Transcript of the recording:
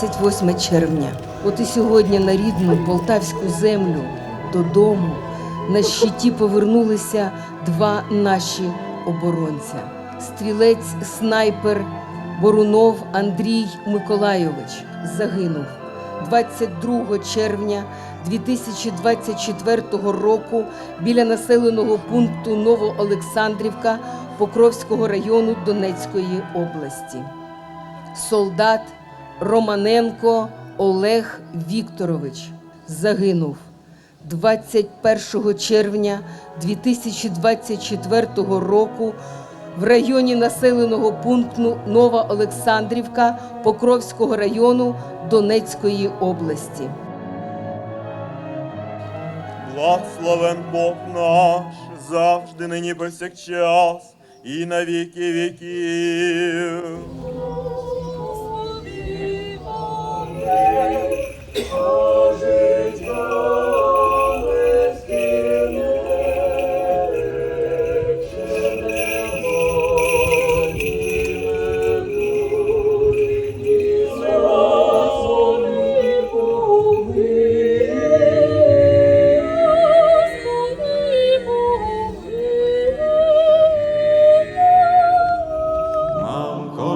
28 червня. От і сьогодні на рідну полтавську землю додому на щиті повернулися два наші оборонця: стрілець снайпер Борунов Андрій Миколайович загинув 22 червня 2024 року біля населеного пункту Новоолександрівка Покровського району Донецької області. Солдат Романенко Олег Вікторович загинув 21 червня 2024 року в районі населеного пункту Нова Олександрівка Покровського району Донецької області. Благословен Бог наш, завжди нині повсякчас, і на віки віків.